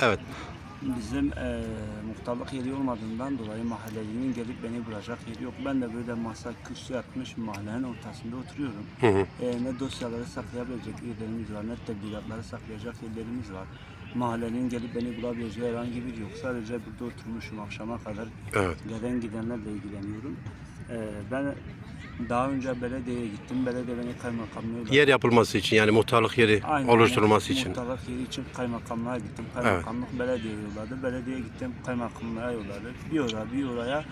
Evet. Bizim eee muhtarlık yeri olmadığından dolayı mahallelinin gelip beni bulacak yeri yok. Ben de böyle masa kürsü yatmış mahallenin ortasında oturuyorum. Hı hı. Eee, ne dosyaları saklayabilecek yerlerimiz var, ne tebligatları saklayacak yerlerimiz var. Mahallenin gelip beni bulabileceği herhangi bir yok. Sadece burada oturmuşum akşama kadar. Evet. Gelen gidenlerle ilgileniyorum. Eee, ben daha önce belediyeye gittim. Belediye beni kaymakamlığa Yer yapılması için yani muhtarlık yeri Aynen, oluşturulması mu- için. Muhtarlık yeri için kaymakamlığa gittim. Kaymakamlık belediye yolladı. Belediye gittim kaymakamlığa yolladı. Bir oraya bir oraya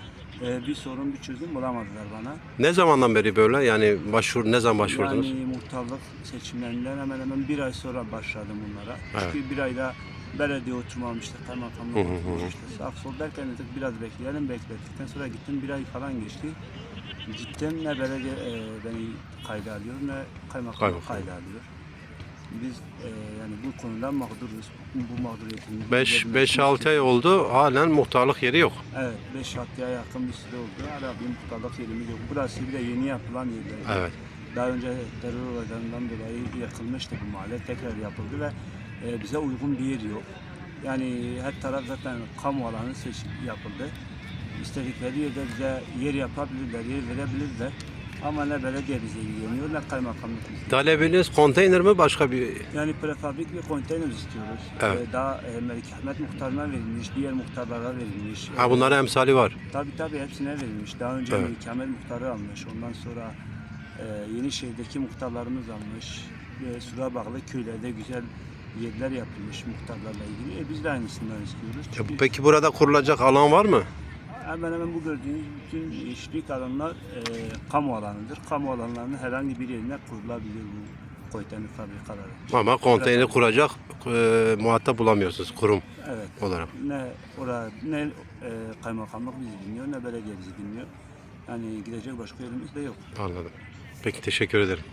e, bir sorun bir çözüm bulamadılar bana. Ne zamandan beri böyle yani başvur ne zaman başvurdunuz? Yani muhtarlık seçimlerinden hemen hemen bir ay sonra başladım bunlara. Evet. Çünkü bir ayda belediye oturmamıştı, kaymakamlık Hı hı hı. oturmamıştı. Sağ sol derken dedik biraz bekleyelim beklettikten sonra gittim bir ay falan geçti. Gittim ne belediye e, beni kayda alıyor ne kaymakamlık Kaymakam. kayda alıyor. Biz e, yani bu konudan mağduruz. Bu mağduriyetimizi 5-6 ay oldu halen muhtarlık yeri yok. Evet 5-6 aya yakın bir süre oldu. Hala bir muhtarlık yerimiz yok. Burası bir de yeni yapılan yerler. Evet. Daha önce terör olaylarından dolayı yakılmıştı bu mahalle. Tekrar yapıldı ve e, bize uygun bir yer yok. Yani her taraf zaten kamu alanı seç yapıldı. İstedikleri yerde bize yer yapabilirler, yer verebilirler. Ama ne belediye bize ilgileniyor ne kaymakamlık bize. Talebiniz konteyner mi başka bir? Yani prefabrik bir konteyner istiyoruz. Evet. Ee, daha e, Melik Ahmet muhtarına verilmiş, diğer muhtarlara verilmiş. Ha bunların emsali var. Tabii tabii hepsine verilmiş. Daha önce Evet. Melik Ahmet muhtarı almış. Ondan sonra e, Yenişehir'deki muhtarlarımız almış. Ve Sura bağlı köylerde güzel yerler yapılmış muhtarlarla ilgili. E, biz de aynısından istiyoruz. Çünkü Peki burada kurulacak alan var mı? hemen hemen bu gördüğünüz bütün işlik alanlar e, kamu alanıdır. Kamu alanlarının herhangi bir yerine kurulabilir bu konteyner fabrikaları. Ama konteyner kuracak e, muhatap bulamıyorsunuz kurum Evet. olarak. Ne orada ne e, kaymakamlık bizi dinliyor ne belediye bizi dinliyor. Yani gidecek başka yerimiz de yok. Anladım. Peki teşekkür ederim.